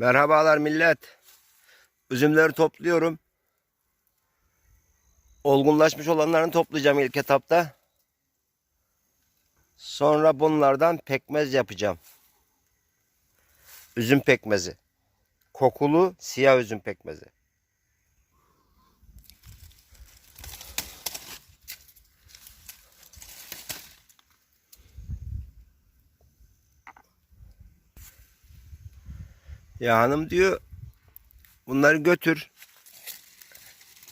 Merhabalar millet. Üzümleri topluyorum. Olgunlaşmış olanlarını toplayacağım ilk etapta. Sonra bunlardan pekmez yapacağım. Üzüm pekmezi. Kokulu siyah üzüm pekmezi. Ya hanım diyor bunları götür.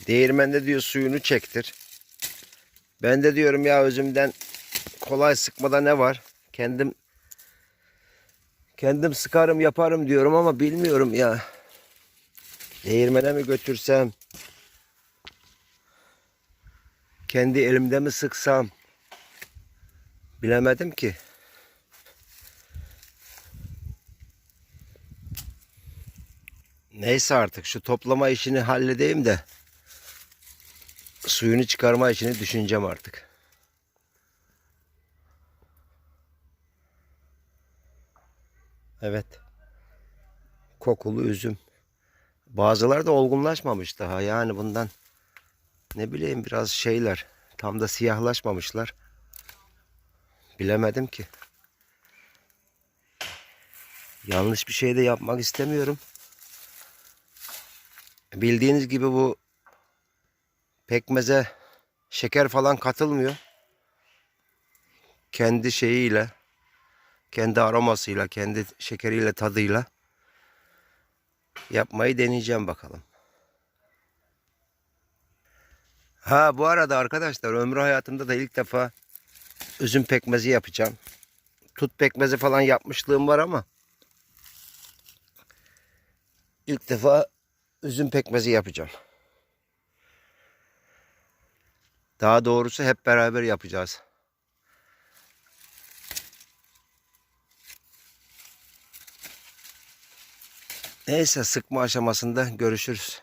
Değirmende diyor suyunu çektir. Ben de diyorum ya özümden kolay sıkmada ne var? Kendim kendim sıkarım yaparım diyorum ama bilmiyorum ya. Değirmene mi götürsem? Kendi elimde mi sıksam? Bilemedim ki. Neyse artık şu toplama işini halledeyim de suyunu çıkarma işini düşüneceğim artık. Evet. Kokulu üzüm. Bazıları da olgunlaşmamış daha. Yani bundan ne bileyim biraz şeyler. Tam da siyahlaşmamışlar. Bilemedim ki. Yanlış bir şey de yapmak istemiyorum. Bildiğiniz gibi bu pekmeze şeker falan katılmıyor. Kendi şeyiyle, kendi aromasıyla, kendi şekeriyle, tadıyla yapmayı deneyeceğim bakalım. Ha bu arada arkadaşlar ömrü hayatımda da ilk defa üzüm pekmezi yapacağım. Tut pekmezi falan yapmışlığım var ama ilk defa üzüm pekmezi yapacağım. Daha doğrusu hep beraber yapacağız. Neyse sıkma aşamasında görüşürüz.